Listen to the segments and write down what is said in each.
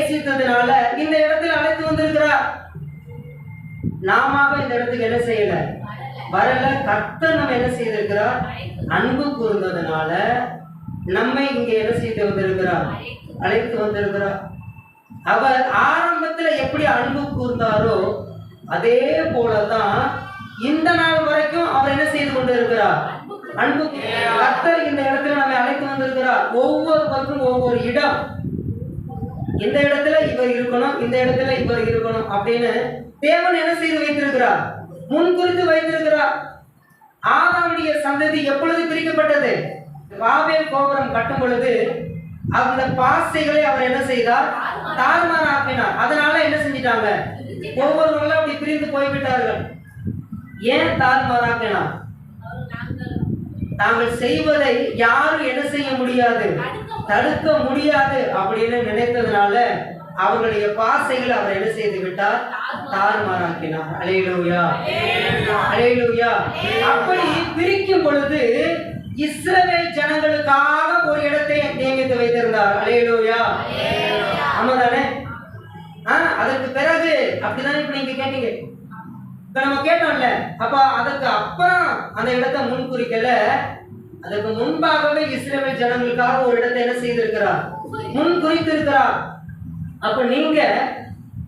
நேசித்ததுனால இந்த இடத்தில் அழைத்து வந்திருக்கிறார். நாம இந்த இடத்துக்கு என்ன செய்யல? வரல. கர்த்தர் நம்ம என்ன செய்திருக்கிறார்? அன்பு கூர்ந்ததுனால நம்மை இங்க என்ன செய்து வந்திருக்கிறார்? அழைத்து வந்திருக்கிறார். அவர் ஆரம்பத்துல எப்படி அன்பு கூர்ந்தாரோ அதே போலதான் இந்த நாள் வரைக்கும் அவர் என்ன செய்து கொண்டு இருக்கிறார் அன்பு கர்த்தர் இந்த இடத்துல நம்மை அழைத்து வந்திருக்கிறார். ஒவ்வொருவருக்கும் ஒவ்வொரு இடம். இந்த இடத்துல இவர் இருக்கணும் இந்த இடத்துல இவர் இருக்கணும் அப்படின்னு தேவன் என்ன செய்து வைத்திருக்கிறார்? முன்குறித்து வைத்திருக்கிறார். ஆதாவுடைய சந்ததி எப்பொழுது பிரிக்கப்பட்டது? பாபேல் கோபுரம் கட்டும் பொழுது அந்த பாசைகளை அவர் என்ன செய்தார்? தாறுமாறாக்கினார் அதனால என்ன செஞ்சிட்டாங்க? ஒவ்வொருவர்களும் அப்படி பிரிந்து போய்விட்டார்கள். ஏன் தாறுமாறாக்கினார்? தாங்கள் செய்வதை யாரும் என்ன செய்ய முடியாது? தடுக்க முடியாது அப்படின்னு நினைத்ததுனால அவர்களுடைய பாசைகளை அவர் என்ன செய்து விட்டார்? தாறுமாறாக்கினார் அலையிலூயா. அலையிலூயா. அப்படி பிரிக்கும் பொழுது இஸ்ரவேல் ஜனங்களுக்காக ஒரு இடத்தை நியமித்து வைத்திருந்தார். அலையிலூயா. ஆமாதானே? ஆ அதற்கு பிறகு அப்படிதானே இப்ப நீங்க கேட்டீங்க? இப்போ நம்ம கேட்டோம்ல அப்ப அதுக்கு அப்புறம் அந்த இடத்தை முன்குறிக்கல அதுக்கு முன்பாகவே இஸ்ரேல் ஜனங்களுக்காக ஒரு இடத்தை என்ன செய்திருக்கிறார்? முன் குறித்திருக்கிறார். அப்ப நீங்க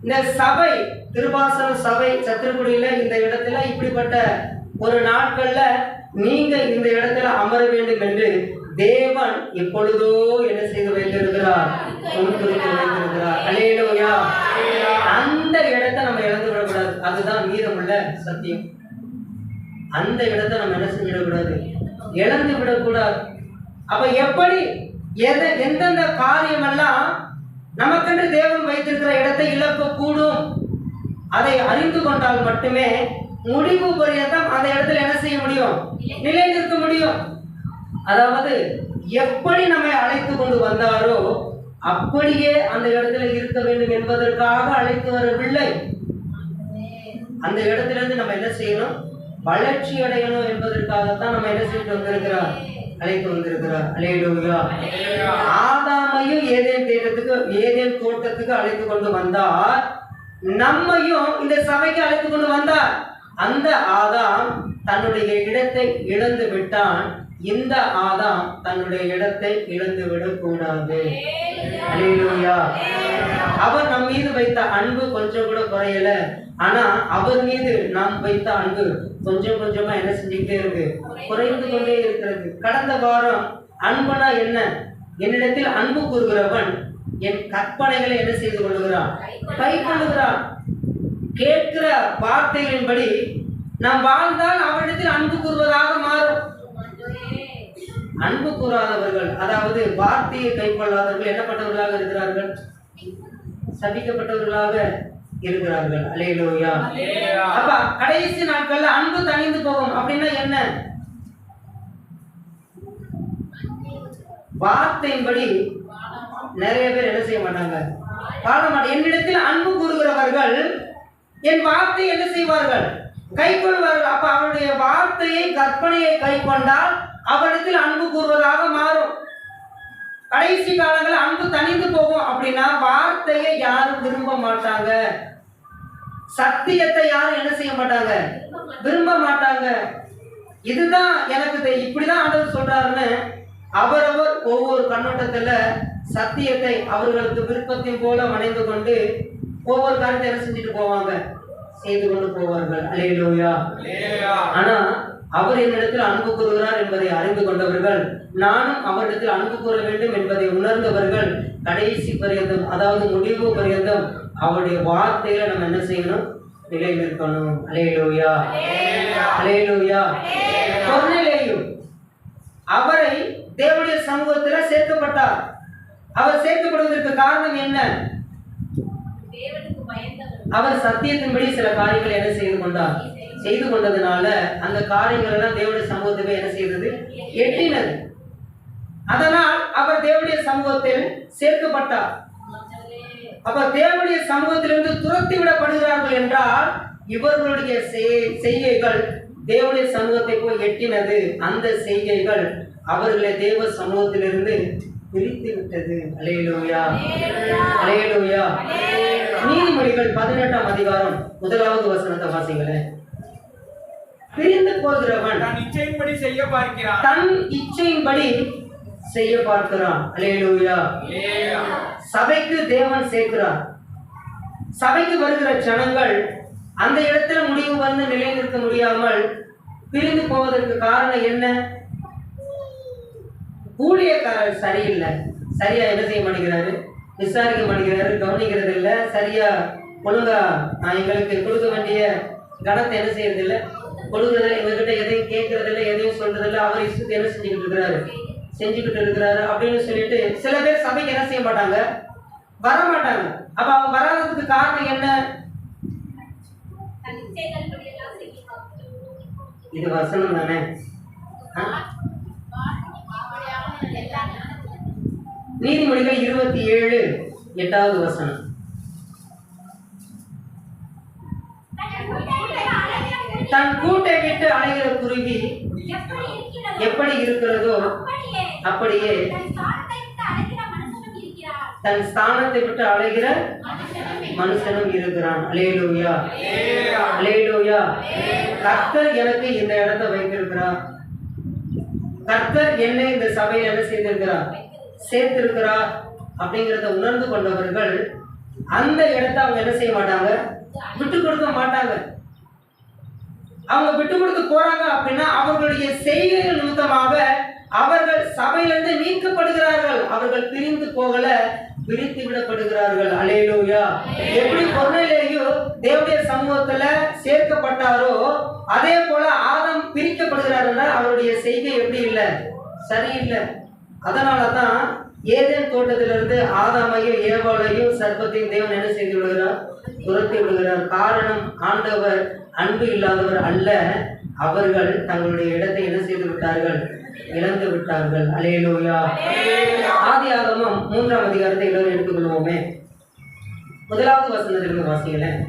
இந்த சபை திருவாசன சபை சத்திரக்குடியில இந்த இடத்துல இப்படிப்பட்ட ஒரு நாட்கள்ல நீங்க இந்த இடத்துல அமர வேண்டும் என்று தேவன் எப்பொழுதோ என்ன செய்து வைத்திருக்கிறார்? முன் குறித்து வைத்திருக்கிறார். அந்த இடத்தை நம்ம இழந்து அதுதான் மீதமுள்ள சத்தியம். அந்த இடத்தை நம்ம என்ன செஞ்சிடக்கூடாது இழந்து விடக்கூடாது. அப்ப எப்படி எதை எந்தெந்த காரியமெல்லாம் நமக்கென்று தேவன் வைத்திருக்கிற இடத்தை இழக்க கூடும் அதை அறிந்து கொண்டால் மட்டுமே முடிவு பரியந்தம் அந்த இடத்துல என்ன செய்ய முடியும்? நிலை நிற்க முடியும். அதாவது எப்படி நம்மை அழைத்து கொண்டு வந்தாரோ அப்படியே அந்த இடத்துல இருக்க வேண்டும் என்பதற்காக அழைத்து வரவில்லை. அந்த இடத்துல இருந்து நம்ம என்ன செய்யணும்? வளர்ச்சி அடையணும் என்பதற்காகத்தான் நம்ம என்ன செய்து வந்திருக்கிறோம்? அழைத்து வந்திருக்கிறார் அலையிலூயா. ஆதாமையும் ஏதேன் தேட்டத்துக்கு ஏதேன் தோட்டத்துக்கு அழைத்து கொண்டு வந்தார். நம்மையும் இந்த சபைக்கு அழைத்து கொண்டு வந்தார். அந்த ஆதாம் தன்னுடைய இடத்தை இழந்து விட்டான். இந்த ஆதாம் தன்னுடைய இடத்தை இழந்து விடக்கூடாது. அல்லேலூயா அவர் நம் மீது வைத்த அன்பு கொஞ்சம் கூட குறையல. ஆனா அவர் மீது நாம் வைத்த அன்பு கொஞ்சம் கொஞ்சமா என்ன செஞ்சுக்கிட்டே இருக்கு? குறைந்து கொண்டே இருக்கிறது. கடந்த வாரம் அன்பனா என்ன? என்னிடத்தில் அன்பு கூறுகிறவன் என் கற்பனைகளை என்ன செய்து கொள்ளுகிறான்? கை கொள்ளுகிறான். கேட்கிற வார்த்தைகளின்படி நாம் வாழ்ந்தால் அவரிடத்தில் அன்பு கூறுவதாக மாறும். அன்பு கூறாதவர்கள் அதாவது வார்த்தையை கைக்கொள்ளாதவர்கள் என்னப்பட்டவர்களாக இருக்கிறார்கள்? சபிக்கப்பட்டவர்களாக இருக்கிறார்கள். அலையிலோயா அப்ப கடைசி நாட்கள்ல அன்பு தணிந்து போகும் அப்படின்னா என்ன? வார்த்தையின்படி நிறைய பேர் என்ன செய்ய மாட்டாங்க? வாழ மாட்டாங்க என்னிடத்தில் அன்பு கூறுகிறவர்கள் என் வார்த்தை என்ன செய்வார்கள்? கை கொள்வார்கள். அப்ப அவருடைய வார்த்தையை கற்பனையை கை கொண்டால் அவரிடத்தில் அன்பு கூறுவதாக மாறும். கடைசி காலங்களில் அன்பு தணிந்து போகும் அப்படின்னா வார்த்தையை யாரும் விரும்ப மாட்டாங்க. சத்தியத்தை யாரும் என்ன செய்ய மாட்டாங்க? விரும்ப மாட்டாங்க. இதுதான் எனக்கு இப்படிதான் ஆண்டவர் சொல்றாருன்னு அவரவர் ஒவ்வொரு கண்ணோட்டத்துல சத்தியத்தை அவர்களுக்கு விருப்பத்தின் போல மனைந்து கொண்டு ஒவ்வொரு காரியத்தை என்ன செஞ்சுட்டு போவாங்க? செய்து கொண்டு போவார்கள். அலையிலோயா ஆனா அவர் என்னிடத்தில் அன்பு கூறுகிறார் என்பதை அறிந்து கொண்டவர்கள் நானும் அவரிடத்தில் அன்பு கூற வேண்டும் என்பதை உணர்ந்தவர்கள் கடைசி பரியந்தம் அதாவது முடிவு பரியந்தம் அவருடைய வார்த்தையில நம்ம என்ன செய்யணும்? நிலை நிற்கணும் அலையிலோயா அலையிலோயா பொருளிலேயும் அவரை தேவனுடைய சமூகத்துல சேர்க்கப்பட்டார். அவர் சேர்க்கப்படுவதற்கு காரணம் என்ன? அவர் சத்தியத்தின்படி சில காரியங்களை என்ன செய்து கொண்டார்? செய்து கொண்டதுனால அந்த காரியங்கள் எல்லாம் தேவனுடைய சமூகத்துக்கு என்ன செய்தது எட்டினது. அதனால் அவர் தேவனுடைய சமூகத்தில் சேர்க்கப்பட்டார். அப்ப தேவனுடைய சமூகத்திலிருந்து துரத்தி விடப்படுகிறார்கள் என்றால் இவர்களுடைய செய்- செய்கைகள் தேவனுடைய சமூகத்தை போய் எட்டினது. அந்த செய்கைகள் அவர்களை தேவ சமூகத்திலிருந்து பிரித்து விட்டது. அலையலோயா. அலையலோயா. நீதிமொழிகள் பதினெட்டாம் அதிகாரம் முதலாவது வசனத்தை வாசிங்களேன். பிரிந்து போகிறவன் நான் இச்சையின்படி செய்ய பார்க்கிறான். தன் இச்சையின்படி செய்ய பார்க்கிறான். அல்லேலூயா. சபைக்கு தேவன் சேர்க்கிறார். சபைக்கு வருகிற ஜனங்கள் அந்த இடத்துல முடிவு வந்து நிலைநிறுத்த முடியாமல் பிரிந்து போவதற்கு காரணம் என்ன? ஊழியக்காரர் சரியில்லை. சரியா என்ன செய்ய மாட்டேங்கிறாரு? விசாரிக்க மாட்டேங்கிறாரு கவனிக்கிறது இல்ல சரியா ஒழுங்கா நான் எங்களுக்கு கொடுக்க வேண்டிய கணத்தை என்ன செய்யறது இல்ல கொடுக்கறதில்ல இவர்கிட்ட எதையும் கேட்கறது எதையும் சொல்றது அவர் இஷ்டத்தை என்ன செஞ்சுக்கிட்டு இருக்கிறாரு? செஞ்சுக்கிட்டு இருக்கிறாரு அப்படின்னு சொல்லிட்டு சில பேர் சபைக்கு என்ன செய்ய மாட்டாங்க? வர மாட்டாங்க. அப்ப அவங்க வராததுக்கு காரணம் என்ன? இது வசனம் தானே? நீதிமொழிகள் இருபத்தி ஏழு எட்டாவது வசனம். தன் கூட்டை விட்டு அலைகிற குருவி எப்படி இருக்கிறதோ அப்படியே தன் ஸ்தானத்தை விட்டு அலைகிற மனுஷனும் இருக்கிறான். அலேலூயா அலேலூயா கர்த்தர் எனக்கு இந்த இடத்தை வைத்திருக்கிறார். கர்த்தர் என்னை இந்த சபையில் என்ன செய்திருக்கிறார் சேர்த்திருக்கிறார் அப்படிங்கிறத உணர்ந்து கொண்டவர்கள் அந்த இடத்தை அவங்க என்ன செய்ய மாட்டாங்க? விட்டு கொடுக்க மாட்டாங்க. அவங்க விட்டு கொடுத்து போறாங்க அப்படின்னா அவர்களுடைய செய்கைகள் நிமித்தமாக அவர்கள் சபையிலிருந்து நீக்கப்படுகிறார்கள் அவர்கள் பிரிந்து போகல பிரித்து விடப்படுகிறார்கள். அலேலூயா எப்படி பொருளிலேயோ தேவடைய சமூகத்துல சேர்க்கப்பட்டாரோ அதே போல ஆதம் பிரிக்கப்படுகிறார்கள் அவருடைய செய்கை எப்படி இல்லை? சரியில்லை. அதனாலதான் ஏதேன் தோட்டத்திலிருந்து ஆதாமையும் ஏவாளையும் சர்ப்பத்தையும் தேவன் என்ன செய்து விடுகிறார்? துரத்தி விடுகிறார். காரணம் ஆண்டவர் அன்பு இல்லாதவர் அல்ல. அவர்கள் தங்களுடைய இடத்தை என்ன செய்து விட்டார்கள்? இழந்து விட்டார்கள். அலையலோயா ஆதி ஆகமம் மூன்றாம் அதிகாரத்தை எல்லோரும் எடுத்துக்கொள்வோமே. முதலாவது வசனத்திலிருந்து வாசிங்களேன்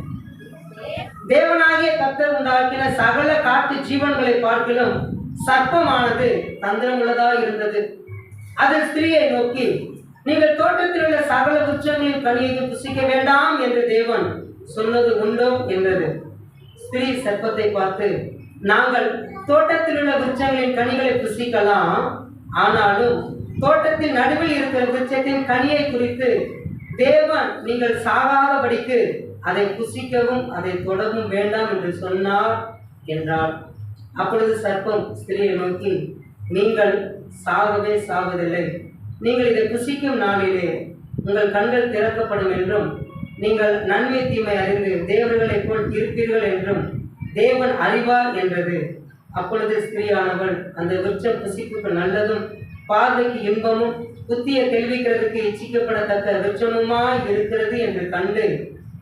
தேவனாகிய கத்தர் உண்டாக்கின சகல காட்டு ஜீவன்களை பார்க்கலும் சர்ப்பமானது தந்திரமுள்ளதாக இருந்தது. அது ஸ்திரீயை நோக்கி நீங்கள் தோட்டத்தில் உள்ள சகல உச்சங்களின் கனியையும் புசிக்க வேண்டாம் என்று தேவன் சொன்னது உண்டோ? என்றது. ஸ்திரீ சர்ப்பத்தை பார்த்து நாங்கள் தோட்டத்தில் உள்ள விருட்சங்களின் கனிகளை புசிக்கலாம். ஆனாலும் தோட்டத்தின் நடுவில் இருக்கிற விருட்சத்தின் கனியை குறித்து தேவன் நீங்கள் சாகாதபடிக்கு அதை புசிக்கவும் அதை தொடவும் வேண்டாம் என்று சொன்னார் என்றார் அப்பொழுது சர்ப்பம் ஸ்திரியை நோக்கி நீங்கள் சாகவே சாவதில்லை. நீங்கள் இதை புசிக்கும் நாளிலே உங்கள் கண்கள் திறக்கப்படும் என்றும் நீங்கள் நன்மை தீமை அறிந்து தேவர்களைப் போல் இருப்பீர்கள் என்றும் தேவன் அறிவார் என்றது. அப்பொழுது ஸ்திரீயானவள் அந்த விருட்சம் புசிப்புக்கு நல்லதும் பார்வைக்கு இன்பமும் புத்திய தெளிவிக்கிறதுக்கு இச்சிக்கப்படத்தக்க விருட்சமுமாய் இருக்கிறது என்று கண்டு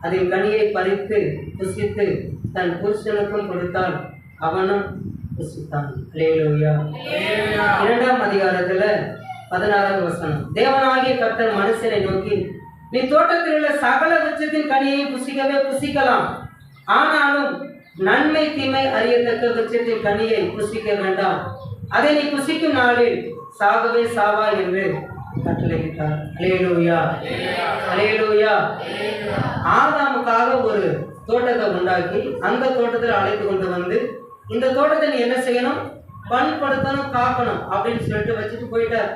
அதன் கனியை பறித்து புசித்து தன் புருஷனுக்கும் கொடுத்தால் அவனும் புசித்தான் அல்லேலூயா இரண்டாம் அதிகாரத்துல பதினாறாவது வசனம். தேவனாகிய கர்த்தர் மனுஷனை நோக்கி நீ தோட்டத்தில் உள்ள சகல விருட்சத்தின் கனியை புசிக்கவே புசிக்கலாம். ஆனாலும் நன்மை தீமை அறியத்தக்க விருட்சத்தின் கனியை புசிக்க வேண்டாம். அதை நீ புசிக்கும் நாளில் சாகவே சாவா என்று கட்டளையிட்டார் அலேலூயா அலேலூயா ஆதாமுக்காக ஒரு தோட்டத்தை உண்டாக்கி அந்த தோட்டத்தில் அழைத்து கொண்டு வந்து இந்த தோட்டத்தை நீ என்ன செய்யணும்? பண்படுத்தணும் காக்கணும் அப்படின்னு சொல்லிட்டு வச்சுட்டு போயிட்டார்.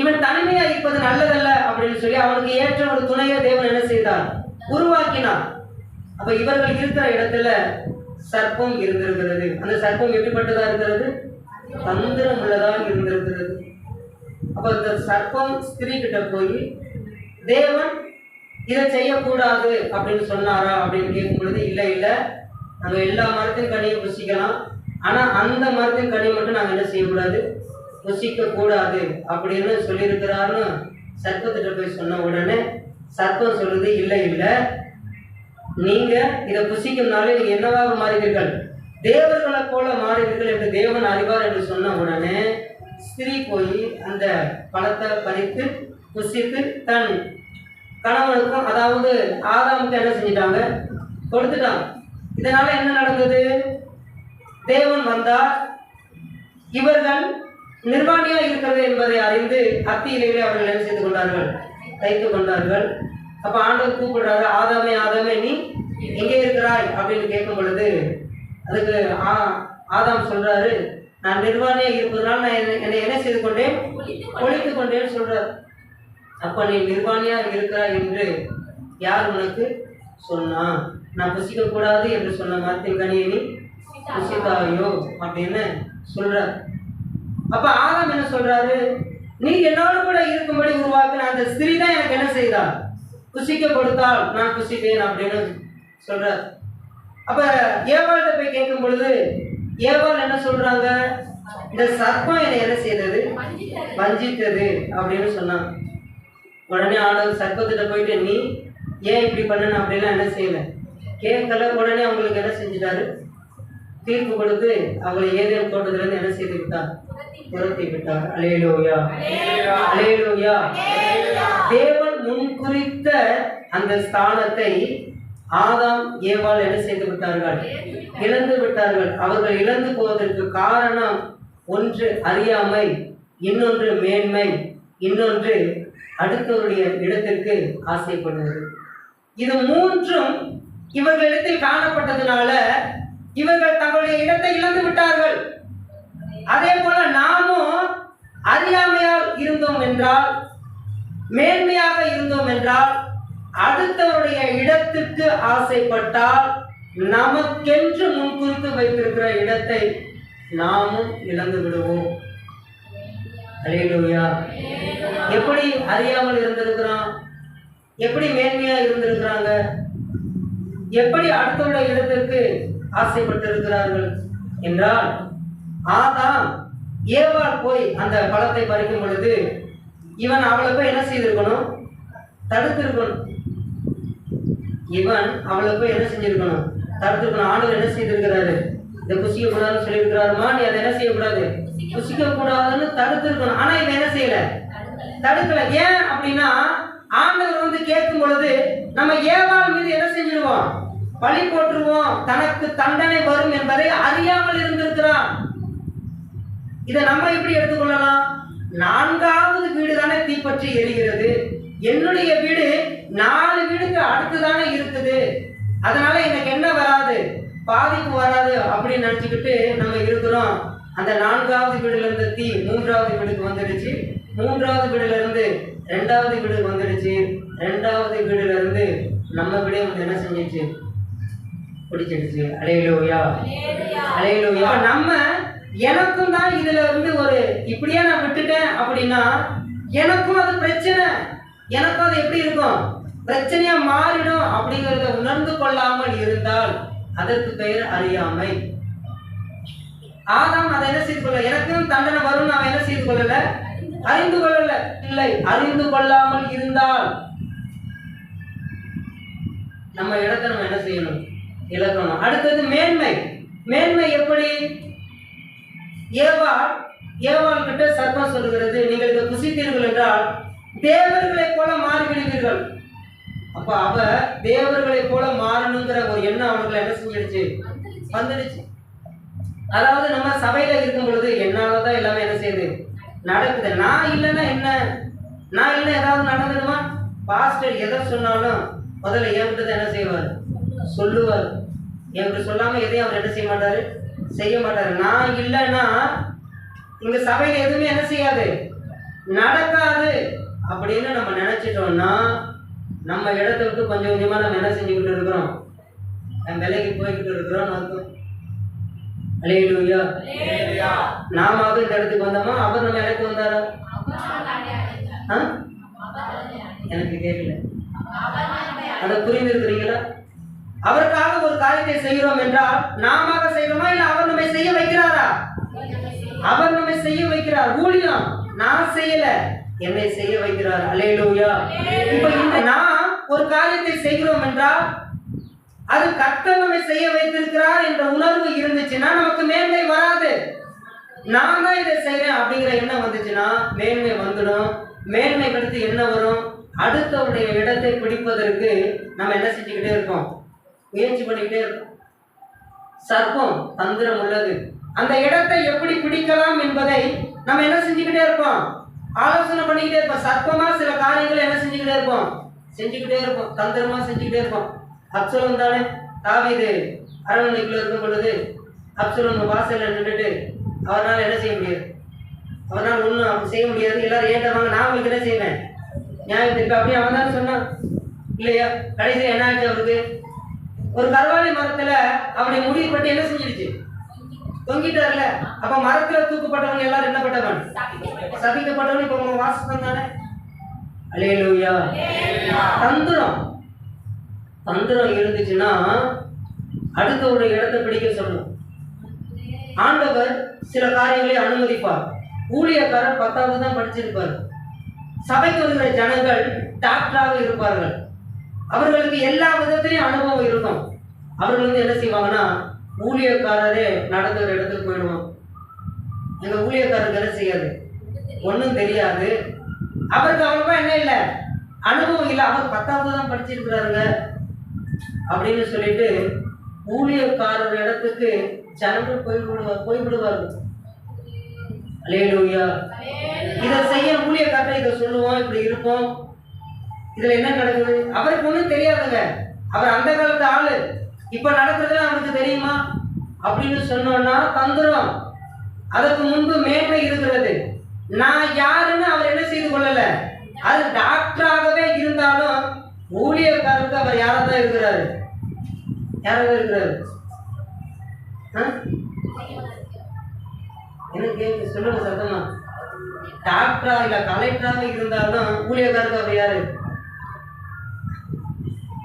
இவன் தனிமையா இருப்பது நல்லதல்ல அப்படின்னு சொல்லி அவனுக்கு ஏற்ற ஒரு துணையை தேவன் என்ன செய்தார்? உருவாக்கினார். அப்ப இவர்கள் இருக்கிற இடத்துல சர்ப்பம் இருந்திருக்கிறது. அந்த சர்ப்பம் எப்படிப்பட்டதா இருக்கிறது? தந்திரம் உள்ளதா இருந்திருக்கிறது. அப்ப இந்த சர்ப்பம் ஸ்திரீ கிட்ட போய் தேவன் இதை செய்யக்கூடாது அப்படின்னு சொன்னாரா அப்படின்னு கேட்கும் பொழுது இல்லை இல்லை. நம்ம எல்லா மரத்தின் கனியும் புசிக்கலாம் ஆனால் அந்த மரத்தின் கனியை மட்டும் நாங்கள் என்ன செய்யக்கூடாது? புசிக்க கூடாது அப்படின்னு சொல்லியிருக்கிறாருன்னு சர்ப்பத்திட்ட போய் சொன்ன உடனே சர்ப்பம் சொல்லுது இல்லை இல்லை. நீங்க இதை புசிக்கும்னாலே நீங்க என்னவாக மாறுவீர்கள்? தேவர்களை போல மாறுவீர்கள் என்று தேவன் அறிவார் என்று சொன்ன உடனே ஸ்திரீ போய் அந்த பழத்தை பறித்து புசித்து தன் கணவனுக்கும் அதாவது ஆதாமுக்கு என்ன செஞ்சிட்டாங்க? கொடுத்துட்டாங்க. இதனால என்ன நடந்தது? தேவன் வந்தார். இவர்கள் நிர்வாணியா இருக்கிறது என்பதை அறிந்து அத்தியிலேயே அவர்கள் என்ன செய்து கொண்டார்கள்? தைத்து கொண்டார்கள். அப்ப ஆண்டவர் கூப்பிடுறாரு ஆதாமே ஆதாமே நீ எங்கே இருக்கிறாய்? அப்படின்னு கேட்கும் பொழுது அதுக்கு ஆ- ஆதாம் சொல்றாரு நான் நிர்வாணியா இருப்பதனால் நான் என்னை என்னை என்ன செய்து கொண்டேன்? ஒழித்து கொண்டேன்னு சொல்றார். அப்ப நீ நிர்வாணியா இருக்கிறாய் என்று யார் உனக்கு சொன்னா நான் புசிக்க கூடாது என்று சொன்ன மரத்தின் கனியை புசித்தாயோ? அப்படின்னு சொல்றார்? அப்ப ஆதாம் என்ன சொல்றாரு? நீ என்னோடு கூட இருக்கும்படி உருவாக்கின அந்த ஸ்திரீ தான் எனக்கு என்ன செய்தாள் புசிக்க கொடுத்தால் நான் புசிப்பேன் அப்படின்னு சொல்றார். அப்ப ஏவாள்கிட்ட போய் கேட்கும் பொழுது ஏவாள் என்ன சொல்றாங்க? இந்த சர்ப்பம் என்னை என்ன செய்தது? வஞ்சித்தது. அப்படின்னு சொன்னாங்க. உடனே ஆண்டவர் சர்ப்பத்திட்ட போயிட்டு நீ ஏன் இப்படி பண்ணன அப்படிலாம் என்ன செய்யல? கேட்கல உடனே அவங்களுக்கு என்ன செஞ்சிட்டாரு? தீர்ப்பு கொடுத்து அவங்களை ஏதேனும் தோட்டத்திலிருந்து என்ன செய்து விட்டார்? துரத்தி விட்டார். அலேலோயா அலேலோயா தேவன் முன்குறித்த அந்த ஸ்தானத்தை ஆதாம் ஏவாள் என்ன செய்து விட்டார்கள்? இழந்து விட்டார்கள். அவர்கள் இழந்து போவதற்கு காரணம் ஒன்று அறியாமை இன்னொன்று மேன்மை இன்னொன்று அடுத்தவருடைய இடத்திற்கு ஆசைப்படுவது. இது மூன்றும் இவர்களிடத்தில் காணப்பட்டதுனால இவர்கள் தங்களுடைய இடத்தை இழந்து விட்டார்கள். அதே போல நாமும் அறியாமையால் இருந்தோம் என்றால் மேன்மையாக இருந்தோம் என்றால் அடுத்தவருடைய இடத்துக்கு ஆசைப்பட்டால் நமக்கென்று முன்குறித்து வைத்திருக்கிற இடத்தை நாமும் இழந்து விடுவோம். அல்லேலூயா எப்படி அறியாமல் இருந்திருக்கிறோம் எப்படி மேன்மையா இருந்திருக்கிறாங்க? எப்படி அடுத்தவருடைய இடத்திற்கு ஆசைப்பட்டிருக்கிறார்கள் என்றால் ஆதாம் ஏவாள் போய் அந்த பழத்தை பறிக்கும் பொழுது இவன் அவளை போய் என்ன செய்திருக்கணும்? தடுத்திருக்கணும். இவன் அவளை போய் என்ன செஞ்சிருக்கணும்? தடுத்திருக்கணும். ஆண்டவர் என்ன செய்திருக்கிறாரு? இதை புசிக்க கூடாதுன்னு சொல்லியிருக்கிறாருமா நீ அதை என்ன செய்யக்கூடாது? புசிக்க கூடாதுன்னு தடுத்திருக்கணும். ஆனா இவன் என்ன செய்யல? தடுக்கல. ஏன் அப்படின்னா ஆண்டவர் வந்து கேட்கும் பொழுது நம்ம ஏவாள் பழி போட்டுருவோம் தனக்கு தண்டனை வரும் என்பதை அறியாமல் இருந்திருக்கிறான். இதை நம்ம எப்படி எடுத்துக்கொள்ளலாம்? நான்காவது வீடு தானே தீப்பற்றி எரிகிறது. என்னுடைய வீடு நாலு வீடுக்கு அடுத்து தானே இருக்குது. அதனால எனக்கு என்ன வராது? பாதிப்பு வராது அப்படின்னு நினச்சிக்கிட்டு நம்ம இருக்கிறோம். அந்த நான்காவது வீடுல இருந்த தீ மூன்றாவது வீடுக்கு வந்துடுச்சு. மூன்றாவது வீடுல இருந்து ரெண்டாவது வீடுக்கு வந்துடுச்சு. ரெண்டாவது வீடுல இருந்து நம்ம விட வந்து என்ன செஞ்சிச்சு? பிடிச்சிடுச்சு அலையிலோயா. அலையிலோயா. நம்ம எனக்கும் தான் இதுல இருந்து ஒரு இப்படியே நான் விட்டுட்டேன் அப்படின்னா எனக்கும் அது பிரச்சனை. எனக்கும் அது எப்படி இருக்கும்? பிரச்சனையா மாறிடும் அப்படிங்கிறத உணர்ந்து கொள்ளாமல் இருந்தால் அதற்கு பெயர் அறியாமை. ஆதாம் அதை என்ன செய்து கொள்ள எனக்கும் தண்டனை வரும் நான் என்ன செய்து கொள்ளல? அறிந்து கொள்ளல. இல்லை அறிந்து கொள்ளாமல் இருந்தால் நம்ம இடத்த நம்ம என்ன செய்யணும்? இழக்கணும் அடுத்தது மேன்மை. மேன்மை எப்படி? ஏவாள் ஏவாள் கிட்ட சர்ப்பம் சொல்லுகிறது. நீங்கள் இதை புசித்தீர்கள் என்றால் தேவர்களை போல மாறிவிடுவீர்கள் அப்ப அவ தேவர்களை போல மாறணுங்கிற ஒரு எண்ணம் அவனுக்குள்ள என்ன செஞ்சிடுச்சு? வந்துடுச்சு. அதாவது நம்ம சபையில இருக்கும் பொழுது என்னாலதான் எல்லாமே என்ன செய்யுது? நடக்குது. நான் இல்லைன்னா என்ன? நான் இல்லை ஏதாவது நடந்துடுமா? பாஸ்டர் எதை சொன்னாலும் முதல்ல என்கிட்ட தான் என்ன செய்வார்? சொல்லுவார். என்கிட்ட சொல்லாம எதையும் அவர் என்ன செய்ய மாட்டாரு? செய்ய மாட்டாரு. நான் இல்லைன்னா இங்க சபையில எதுவுமே என்ன செய்யாது? நடக்காது. அப்படின்னு நம்ம நினைச்சிட்டோம்னா நம்ம இடத்த விட்டு கொஞ்சம் கொஞ்சமா நம்ம என்ன செஞ்சுக்கிட்டு இருக்கிறோம்? நம்ம விலைக்கு போய்கிட்டு இருக்கிறோம் அர்த்தம். அலையிலுயா நாம இந்த இடத்துக்கு வந்தோமா? அவர் நம்ம எனக்கு வந்தாரா? எனக்கு கேட்கல அதை புரிந்திருக்கிறீங்களா? அவருக்காக ஒரு காரியத்தை செய்கிறோம் என்றால் நாம செய்கிறோமா இல்ல அவர் நம்மை செய்ய வைக்கிறாரா? அவர் நம்மை செய்ய வைக்கிறார். ஊழியம் நான் செய்யல என்னை செய்ய வைக்கிறார். அலையலூயா இப்ப இந்த நான் ஒரு காரியத்தை செய்கிறோம் என்றால் அது கர்த்தர் நம்மை செய்ய வைத்திருக்கிறார் என்ற உணர்வு இருந்துச்சுன்னா நமக்கு மேன்மை வராது. நான் தான் இதை செய்யறேன் அப்படிங்கிற எண்ணம் வந்துச்சுன்னா மேன்மை வந்துடும். மேன்மை கடுத்து என்ன வரும்? அடுத்தவருடைய இடத்தை பிடிப்பதற்கு நம்ம என்ன செஞ்சுக்கிட்டே இருக்கோம்? முயற்சி பண்ணிக்கிட்டே இருக்கோம். சர்ப்பம் தந்திரம் உள்ளது. அந்த இடத்தை எப்படி பிடிக்கலாம் என்பதை நம்ம என்ன செஞ்சுக்கிட்டே இருப்போம் ஆலோசனை பண்ணிக்கிட்டே இருப்போம் சர்ப்பமா சில காரியங்களை என்ன செஞ்சுக்கிட்டே இருப்போம் செஞ்சுக்கிட்டே இருப்போம் தந்திரமா செஞ்சுக்கிட்டே இருப்போம் அப்சலன் தானே? தாவிது அரண்மனைக்குள்ள இருக்கும் பொழுது அப்சலன் வாசல்ல நின்றுட்டு அவரால் என்ன செய்ய முடியாது? அவரால் ஒன்றும் செய்ய முடியாது. எல்லாரும் ஏன்டா வாங்க நான் உங்களுக்கு என்ன செய்வேன்? நியாயம் திருப்பி அப்படி அவன் தான் சொன்னான். இல்லையா? கடைசியில் என்ன ஆச்சு அவருக்கு? ஒரு கருவாலி மரத்துல அவனை முடிவு பட்டு என்ன செஞ்சிடுச்சு தொங்கிட்டார்ல. அப்ப மரத்துல தூக்கப்பட்டவன் எல்லாரும் என்ன பட்டவன்? சபிக்கப்பட்டவன். இப்ப உங்க வாசகம் தானே? அலேலூயா தந்திரம். தந்திரம் இருந்துச்சுன்னா அடுத்த ஒரு இடத்தை பிடிக்க சொல்லணும். ஆண்டவர் சில காரியங்களை அனுமதிப்பார். ஊழியக்காரர் பத்தாவது தான் படிச்சிருப்பார். சபைக்கு வருகிற ஜனங்கள் டாக்டராக இருப்பார்கள். அவர்களுக்கு எல்லா விதத்திலையும் அனுபவம் இருக்கும். அவர்கள் வந்து என்ன செய்வாங்கன்னா ஊழியக்காரரே நடந்த ஒரு இடத்துக்கு போயிடுவான். எங்கள் ஊழியக்காரருக்கு என்ன செய்யாது? ஒன்றும் தெரியாது. அவருக்கு அவ்வளோவா என்ன இல்லை. அனுபவம் இல்லை. அவர் பத்தாவது தான் படிச்சிருக்கிறாருங்க. அப்படின்னு சொல்லிட்டு ஊழியக்காரர் இடத்துக்கு ஜனங்கள் போய்விடுவார் போய்விடுவார்கள் அலேலூயா இதை செய்ய ஊழியக்காரர் இதை சொல்லுவோம் இப்படி இருப்போம். இதுல என்ன நடக்குது? அவருக்கு ஒன்றும் தெரியாதுங்க. அவர் அந்த காலத்து ஆளு. இப்ப நடக்கிறதுல அவருக்கு தெரியுமா? அப்படின்னு சொன்னோம்னா தந்துரும் அதற்கு முன்பு மேன்மை இருக்கிறது. நான் யாருன்னு அவர் என்ன செய்து கொள்ளல. அது டாக்டராகவே இருந்தாலும் ஊழியக்காரருக்கு அவர் யாரா தான் இருக்கிறாரு? யாராவது இருக்கிறாரு? ஆ? என்ன கேட்கு சொல்லுங்க சத்தமா டாக்டரா இல்ல கலெக்டராக இருந்தாலும் ஊழியக்காரருக்கு அவர் யாரு?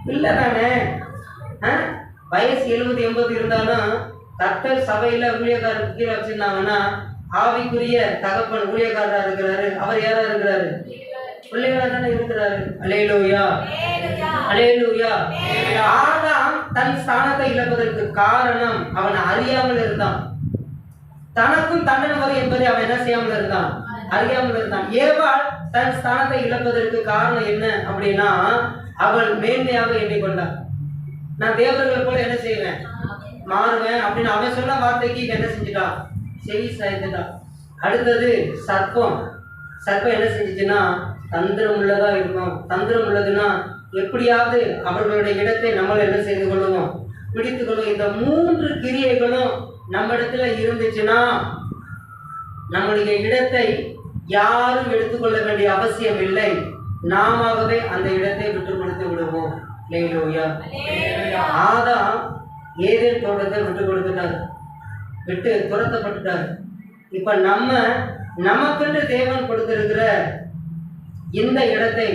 இல்ல தானே? வயசு எழுபது எண்பது இருந்தாலும் கர்த்தர் சபையில ஊழியக்காரருக்கு கீழே வச்சிருந்தாங்கன்னா ஆவிக்குரிய தகப்பன் ஊழியக்காரரா இருக்கிறாரு. அவர் யாரா இருக்கிறாரு? பிள்ளைகளா தானே இருக்கிறாரு. அலேலூயா அலேலூயா ஆதாம் தன் ஸ்தானத்தை இழப்பதற்கு காரணம் அவன் அறியாமல் இருந்தான். தனக்கும் தண்டனை வரும் என்பதை அவன் என்ன செய்யாமல் இருந்தான்? அறியாமல் இருந்தான். ஏவாள் தன் ஸ்தானத்தை இழப்பதற்கு காரணம் என்ன அப்படின்னா அவள் மேன்மையாக எண்ணிக்கொண்டாள் நான் தேவர்களை போல என்ன செய்வேன்? மாறுவேன் அப்படின்னு அவன் சொன்ன வார்த்தைக்கு என்ன செஞ்சுட்டான்? செவி சாய்ந்துட்டான் அடுத்தது சர்ப்பம். சர்ப்பம் என்ன செஞ்சுச்சுன்னா தந்திரம் உள்ளதா இருக்கும். தந்திரம் உள்ளதுன்னா எப்படியாவது அவர்களுடைய இடத்தை நம்மள என்ன செய்து கொள்ளுவோம் பிடித்து கொள்ளுவோம் இந்த மூன்று கிரியைகளும் நம்ம இடத்துல இருந்துச்சுன்னா நம்முடைய இடத்தை யாரும் எடுத்துக்கொள்ள வேண்டிய அவசியம் இல்லை. நாமவே அந்த இடத்தை விட்டு கொடுத்து விடுவோம் ஆதாம் ஏதேன் தோட்டத்தை விட்டு கொடுத்துட்டார் விட்டு துரத்தப்பட்டுட்டார். இப்ப நம்ம நமக்கென்று தேவன் கொடுத்திருக்கிற இந்த இடத்தை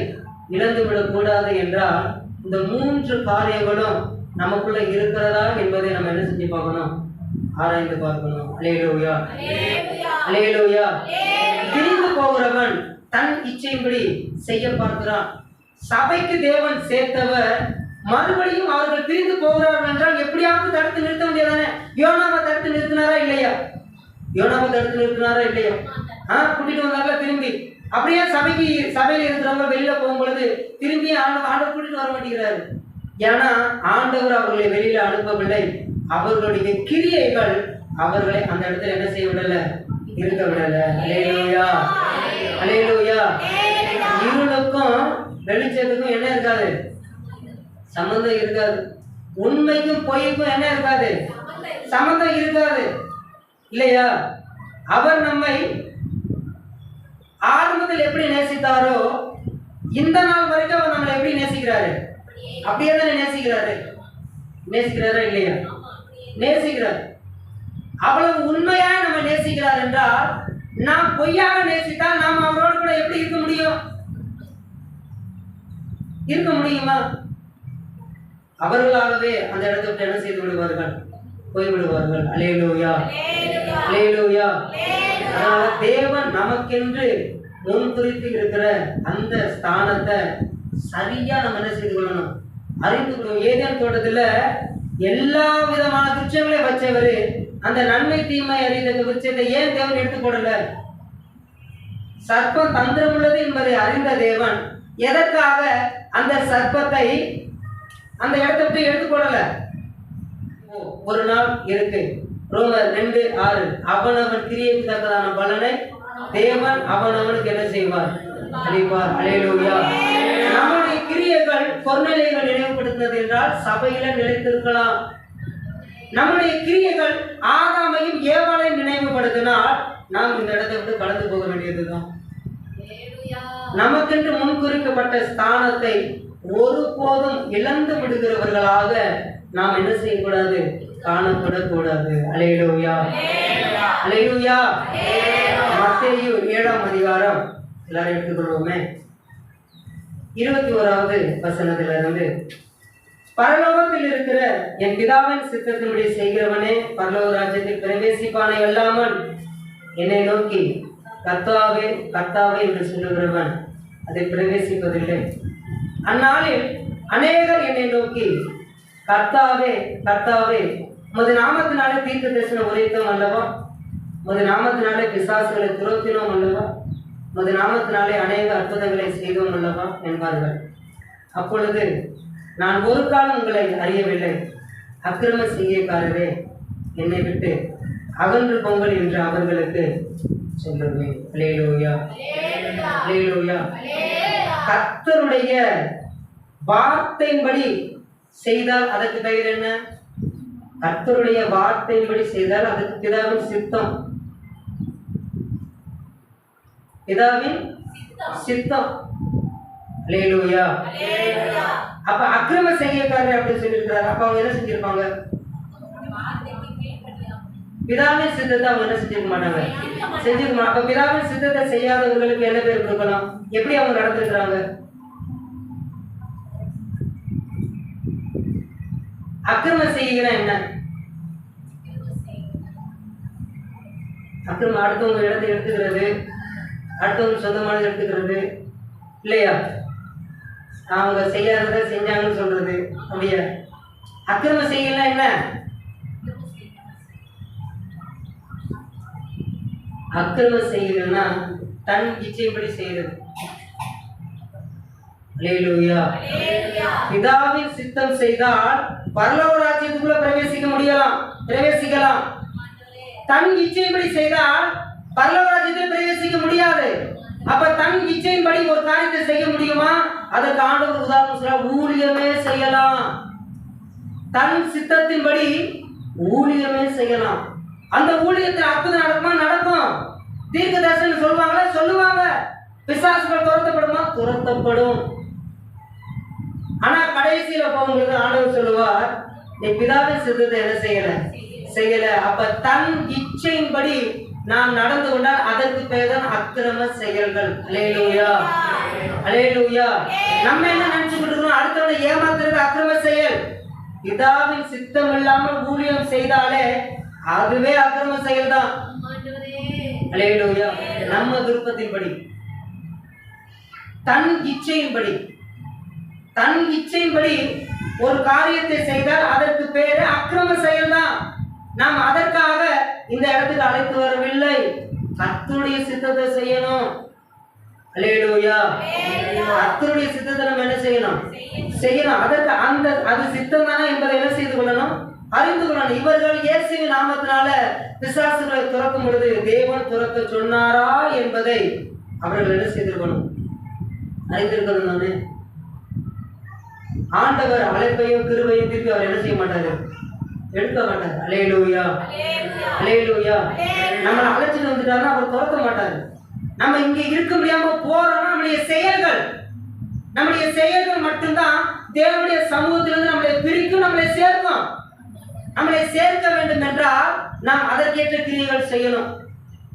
இழந்து விடக்கூடாது என்றால் இந்த மூன்று காரியங்களும் நமக்குள்ள இருக்கிறதா என்பதை நம்ம என்ன செஞ்சு பார்க்கணும்? ஆராய்ந்து பார்க்கணும். அலேலூயா அலேலூயா பிரிந்து போகிறவன் தன் இச்சையின்படி செய்ய பார்க்கிறான். சபைக்கு தேவன் சேர்த்தவர் மறுபடியும் அவர்கள் பிரிந்து போகிறார்கள் என்றால் எப்படியாவது தடுத்து நிறுத்த முடியாதானே யோனாவை தடுத்து நிறுத்தினாரா இல்லையா? யோனாவை தடுத்து நிறுத்தினாரா இல்லையா? ஆ கூட்டிட்டு வந்தாங்க திரும்பி? அப்படியே சபைக்கு சபையில இருக்கிறவங்க வெளியில போகும்பொழுது திரும்பி ஆண்டவர் ஆண்டவர் கூட்டிட்டு வர மாட்டேங்கிறாரு. ஏன்னா ஆண்டவர் அவர்களை வெளியில அனுப்பவில்லை. அவர்களுடைய கிரியைகள் அவர்களை அந்த இடத்துல என்ன செய்ய விடல? இருக்க விடல. அலேலூயா அலேலூயா இருளுக்கும் வெளிச்சத்துக்கும் என்ன இருக்காது? சம்பந்தம் இருக்காது. உண்மைக்கும் பொய்க்கும் என்ன இருக்காது? சம்பந்தம் இருக்காது. இல்லையா? அவர் நம்மை ஆரம்பத்தில் எப்படி நேசித்தாரோ இந்த நாள் வரைக்கும் அவர் நம்மளை எப்படி நேசிக்கிறாரு? அப்படியே தானே நேசிக்கிறாரு. நேசிக்கிறாரா இல்லையா? நேசிக்கிறார் அவ்வளவு உண்மையா நம்ம நேசிக்கிறார் என்றால் நாம் பொய்யாக நேசித்தால் நாம் அவரோடு கூட எப்படி இருக்க முடியும்? இருக்க முடியுமா? அவர்களாகவே அந்த இடத்தை என்ன செய்து விடுவார்கள்? போய் விடுவார்கள் அலேலூயா அலேலூயா அதனால தேவன் நமக்கென்று முன்குறித்து இருக்கிற அந்த ஸ்தானத்தை சரியா நம்ம என்ன செய்து கொள்ளணும்? அறிந்து கொள்ளணும். ஏதேன் தோட்டத்துல எல்லா விதமான விருட்சங்களையும் வச்சவர் அந்த நன்மை தீமை அறிந்த விருட்சத்தை ஏன் தேவன் எடுத்து போடல? சர்ப்பம் தந்திரம் உள்ளது என்பதை அறிந்த தேவன் எதற்காக அந்த சர்ப்பத்தை அந்த இடத்தை போய் எடுத்து போடல? ஓ, ஒரு நாள் இருக்கு. ரோமர் ரெண்டு ஆறு. அவனவன் கிரியைக்கு தக்கதான பலனை தேவன் அவனவனுக்கு என்ன செய்வார்? அழிப்பார் அலையலூயா. கிரியைகள் பொருநிலைகள் நினைவுபடுத்தினது என்றால் சபையில நிலைத்திருக்கலாம். நம்முடைய கிரியைகள் ஆகாமையும் ஏவாளையும் நினைவுபடுத்தினால் நாம் இந்த இடத்தை விட்டு கடந்து போக வேண்டியதுதான். நமக்கென்று முன்குறிக்கப்பட்ட ஸ்தானத்தை ஒருபோதும் இழந்து விடுகிறவர்களாக நாம் என்ன செய்யக்கூடாது? காணப்படக்கூடாது. அலையலோயா. அலையிலூயா. மத்தேயு ஏழாம் அதிகாரம். எல்லாரும் எடுத்துக்கொள்வோமே. இருபத்தி ஓராவது வசனத்திலிருந்து பரலோகத்தில் இருக்கிற என் பிதாவின் சித்தத்தினுடைய செய்கிறவனே பரலோக ராஜ்யத்தில் பிரவேசிப்பானே அல்லாமல் என்னை நோக்கி கர்த்தாவே கர்த்தாவே என்று சொல்லுகிறவன் அதை பிரவேசிப்பதில்லை. அந்நாளில் அநேகர் என்னை நோக்கி கர்த்தாவே கர்த்தாவே உமது நாமத்தினாலே தீர்க்க தரிசனம் உரைத்தோம் அல்லவா? உமது நாமத்தினாலே பிசாசுகளை துரத்தினோம் அல்லவா? உமது நாமத்தினாலே அநேக அற்புதங்களை செய்தோம் அல்லவா என்பார்கள். அப்பொழுது நான் ஒரு காலம் உங்களை அறியவில்லை. அக்கிரம செய்யக்காரரே என்னை விட்டு அகன்று பொங்கல் என்று அவர்களுக்கு சொல்லுவேன். அலேலூயா கர்த்தருடைய வார்த்தையின்படி செய்தால் அதற்கு பெயர் என்ன? கத்தருடைய வார்த்தையின்படி செய்தால் அதற்கு பிதாவின் சித்தம். பிதாவின் சித்தம். அலேலூயா அப்ப அக்கிரம செய்யக்காரர் அப்படின்னு சொல்லியிருக்கிறாரு. அப்ப அவங்க என்ன செஞ்சிருப்பாங்க? பிதாவின் சித்தத்தை அவங்க என்ன செஞ்சிருக்க மாட்டாங்க? செஞ்சிருக்க மாட்டாங்க அப்ப பிதாவின் சித்தத்தை செய்யாதவங்களுக்கு என்ன பேர் கொடுக்கலாம்? எப்படி அவங்க நடந்திருக்கிறாங்க அக்கிரமம் செய்யுங்கன்னா என்ன? அக்கிரமம் அடுத்தவங்க இடத்தை எடுத்துக்கிறது. அடுத்தவங்க சொந்தமானது எடுத்துக்கிறது. இல்லையா? அவங்க செய்யாததை செஞ்சாங்கன்னு சொல்றது. அப்படியா? அக்கிரமம் செய்யலாம் என்ன? அக்கிரமம் செய்யலன்னா தன் இச்சைப்படி செய்யறது பிதாவின் சித்தம் செய்தால் பரலோக ராஜ்யத்துக்குள்ள பிரவேசிக்க முடியலாம். பிரவேசிக்கலாம். தன் இச்சையின்படி செய்தால் பரலோக பிரவேசிக்க முடியாது. அப்ப தன் இச்சையின்படி ஒரு காரியத்தை செய்ய முடியுமா? அதற்கு ஆண்டவர் உதாரணம் சொல்ல ஊழியமே செய்யலாம். தன் சித்தத்தின்படி ஊழியமே செய்யலாம். அந்த ஊழியத்தில் அற்புதம் நடக்குமா? நடக்கும். தீர்க்க தரிசனம் சொல்லுவாங்களா? சொல்லுவாங்க. பிசாசுகள் துரத்தப்படுமா? துரத்தப்படும். ஆனா கடைசியில போகும்போது ஆண்டவர் சொல்லுவார் நீ பிதாவின் சித்தத்தை என்ன செய்யல? செய்யல. அப்ப தன் இச்சையின்படி நாம் நடந்து கொண்டால் அதற்கு பெயர் தான் அக்கிரம செயல்கள். அலேலூயா அலேலூயா நம்ம என்ன நினைச்சுக்கிட்டு இருக்கோம் அடுத்தவனை ஏமாத்துறது அக்கிரம செயல். பிதாவின் சித்தம் இல்லாமல் ஊழியம் செய்தாலே அதுவே அக்கிரம செயல் தான் அலேலூயா நம்ம விருப்பத்தின்படி. தன் இச்சையின்படி. தன் இச்சையின்படி ஒரு காரியத்தை செய்தால் அதற்கு பேரு அக்கிரம செயல்தான். நாம் அதற்காக இந்த இடத்துக்கு அழைத்து வரவில்லை. கர்த்தருடைய சித்தத்தை செய்யணும். அல்லேலூயா கர்த்தருடைய சித்தத்தை நம்ம என்ன செய்யணும்? செய்யணும். அதற்கு அந்த அது சித்தம் தானே என்பதை என்ன செய்து கொள்ளணும்? அறிந்து கொள்ளணும். இவர்கள் இயேசுவின் நாமத்தினால பிசாசுகளை துறக்கும் பொழுது தேவன் துறக்க சொன்னாரா என்பதை அவர்கள் என்ன செய்திருக்கணும்? அறிந்திருக்கணும் தானே. ஆண்டவர் அழைப்பையும் கிருபையும் திருப்பி அவர் என்ன செய்ய மாட்டாரு? எடுக்க மாட்டார் அலையலூயா அலையலூயா நம்மளை அழைச்சிட்டு வந்துட்டாருன்னா அவர் துரத்த மாட்டாரு. நம்ம இங்க இருக்க முடியாம போறோம்னா நம்முடைய செயல்கள் நம்முடைய செயல்கள் மட்டும்தான் தேவனுடைய சமூகத்திலிருந்து நம்மளை பிரிக்கும் நம்மளை சேர்க்கும். நம்மளை சேர்க்க வேண்டும் என்றால் நாம் அதற்கேற்ற கிரியைகள் செய்யணும்.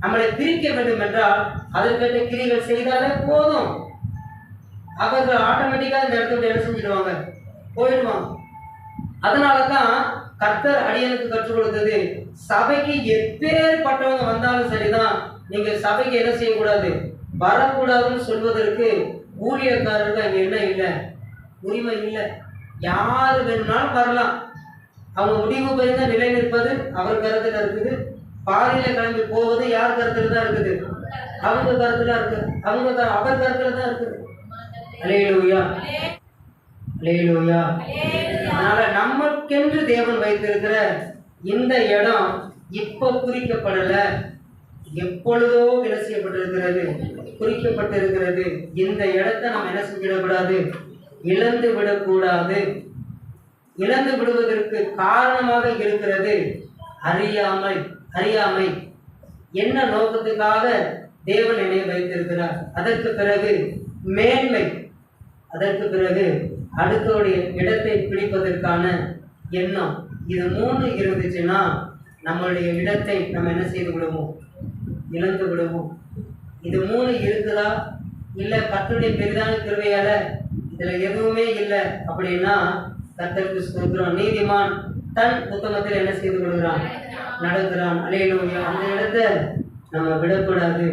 நம்மளை பிரிக்க வேண்டும் என்றால் அதற்கேற்ற கிரியைகள் செய்தாலே போதும். அவர்கள் ஆட்டோமேட்டிக்காக இந்த இடத்த விட்டு என்ன செஞ்சிடுவாங்க? போயிடுவாங்க. அதனால தான் கர்த்தர் அடியனுக்கு கற்றுக் கொடுத்தது சபைக்கு எப்பேற்பட்டவங்க வந்தாலும் சரிதான். நீங்க சபைக்கு என்ன செய்யக்கூடாது? வரக்கூடாதுன்னு சொல்வதற்கு ஊழியக்காரருக்கு அங்க என்ன இல்லை? உரிமை இல்லை. யார் வேணும்னாலும் வரலாம். அவங்க முடிவு பெறுந்த நிலை நிற்பது அவர் கருத்துல இருக்குது. பாதையில கிளம்பி போவது யார் கருத்துல தான் இருக்குது? அவங்க கருத்துல இருக்கு. அவங்க அவர் கருத்துல தான் இருக்குது. அலேலூயா அலேலூயா அதனால நமக்கென்று தேவன் வைத்திருக்கிற இந்த இடம் இப்ப குறிக்கப்படல. எப்பொழுதோ என்ன செய்யப்பட்டிருக்கிறது? குறிக்கப்பட்டிருக்கிறது. இந்த இடத்தை நாம் என்ன செஞ்சிடக்கூடாது? இழந்து விடக்கூடாது. இழந்து விடுவதற்கு காரணமாக இருக்கிறது அறியாமை. அறியாமை. என்ன நோக்கத்துக்காக தேவன் என்னை வைத்திருக்கிறார்? அதற்கு பிறகு மேன்மை. அதற்கு பிறகு அடுத்தோடைய இடத்தை பிடிப்பதற்கான எண்ணம். இது மூணு இருந்துச்சுன்னா நம்மளுடைய இடத்தை நம்ம என்ன செய்து விடுவோம்? இழந்து விடுவோம். இது மூணு இருக்குதா? இல்லை கர்த்தருடைய பெரிதான கிருவையால இதில் எதுவுமே இல்லை அப்படின்னா கத்தருக்கு சொல்கிறோம் நீதிமான் தன் புத்தகத்தில் என்ன செய்து கொள்கிறான் நடக்கிறான். அலையிலோயா. அந்த இடத்தை நம்ம விடக்கூடாது.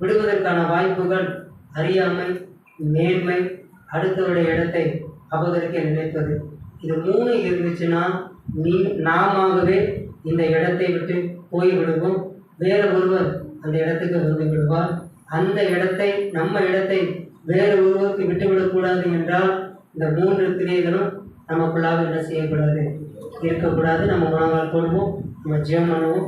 விடுவதற்கான வாய்ப்புகள் அறியாமை மேன்மை அடுத்தவருடைய இடத்தை அபகரிக்க நினைப்பது இது மூணு இருந்துச்சுன்னா நீ நாமாகவே இந்த இடத்தை விட்டு போய் விடுவோம் ஒருவர் அந்த இடத்துக்கு வந்து விடுவார். அந்த இடத்தை நம்ம இடத்தை வேறு ஒருவருக்கு விட்டுவிடக்கூடாது என்றால் இந்த மூன்று கிரியைகளும் நமக்குள்ளாக என்ன செய்யக்கூடாது? இருக்கக்கூடாது. நம்ம முழங்கால் போடுவோம் நம்ம ஜீவம் பண்ணுவோம்